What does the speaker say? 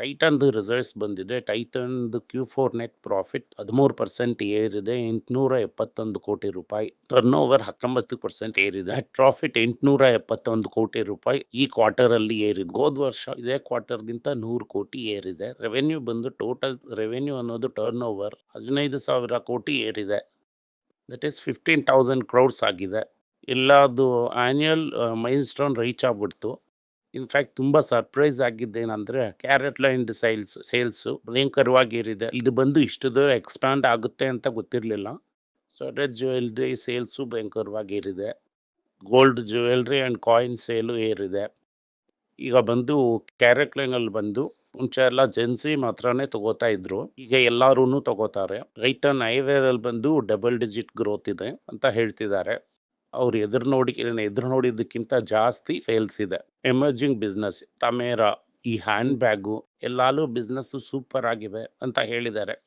ಟೈಟನ್ದು results ಬಂದಿದೆ. ಟೈಟನ್ದು Q four net profit ಹದಿಮೂರು ಪರ್ಸೆಂಟ್ ಏರಿದೆ, ಎಂಟುನೂರ ಎಪ್ಪತ್ತೊಂದು ಕೋಟಿ ರೂಪಾಯಿ. ಟರ್ನ್ ಓವರ್ ಹತ್ತೊಂಬತ್ತು ಪರ್ಸೆಂಟ್ ಏರಿದೆ. ಪ್ರಾಫಿಟ್ ಎಂಟುನೂರ ಎಪ್ಪತ್ತೊಂದು ಕೋಟಿ ರೂಪಾಯಿ ಈ ಕ್ವಾರ್ಟರ್ ಅಲ್ಲಿ ಏರಿದೆ. ಹೋದ ವರ್ಷ ಇದೇ ಕ್ವಾರ್ಟರ್ ಗಿಂತ ನೂರು ಕೋಟಿ ಏರಿದೆ. ರೆವೆನ್ಯೂ ಬಂದು ಟೋಟಲ್ ರೆವೆನ್ಯೂ ಅನ್ನೋದು ಟರ್ನ್ ಓವರ್ ಹದಿನೈದು ಸಾವಿರ ಕೋಟಿ ಏರಿದೆ. That is fifteen thousand crores ಆಗಿದೆ. ಎಲ್ಲದು ಆ್ಯನ್ಯಲ್ ಮೈಲ್ ಸ್ಟೋನ್ ರೀಚ್ ಆಗ್ಬಿಡ್ತು. ಇನ್ಫ್ಯಾಕ್ಟ್ ತುಂಬ ಸರ್ಪ್ರೈಸ್ ಆಗಿದ್ದೇನೆಂದರೆ ಕ್ಯಾರೆಟ್ ಲೈನ್ ಸೇಲ್ಸ್, ಸೇಲ್ಸು ಭಯಂಕರವಾಗಿ ಏರಿದೆ ಇದು ಬಂದು ಇಷ್ಟು ದೂರ ಎಕ್ಸ್ಪ್ಯಾಂಡ್ ಆಗುತ್ತೆ ಅಂತ ಗೊತ್ತಿರಲಿಲ್ಲ. So, red jewellery sales ಭಯಂಕರವಾಗಿರಿದೆ. Gold jewellery and coin sale ಏರಿದೆ. ಈಗ ಬಂದು ಕ್ಯಾರೆಟ್ ಲೈನಲ್ಲಿ ಬಂದು ಮುಂಚೆ ಎಲ್ಲ ಜೆನ್ಸಿ ಮಾತ್ರನೇ ತಗೋತಾ ಇದ್ರು. ಈಗ ಎಲ್ಲರೂ ತಗೋತಾರೆ. ರೈಟನ್ ಐವೇರಲ್ಲಿ ಬಂದು ಡಬಲ್ ಡಿಜಿಟ್ ಗ್ರೋತ್ ಇದೆ ಅಂತ ಹೇಳ್ತಿದ್ದಾರೆ. ಅವ್ರು ಎದುರು ನೋಡಿ ಎದುರು ನೋಡಿದ್ದಕ್ಕಿಂತ ಜಾಸ್ತಿ ಫೇಲ್ಸ್ ಇದೆ. ಎಮರ್ಜಿಂಗ್ ಬಿಸ್ನೆಸ್ ತಮೇರಾ ಈ ಹ್ಯಾಂಡ್ ಬ್ಯಾಗು ಎಲ್ಲಾಲು ಬಿಸ್ನೆಸ್ ಸೂಪರ್ ಆಗಿವೆ ಅಂತ ಹೇಳಿದ್ದಾರೆ.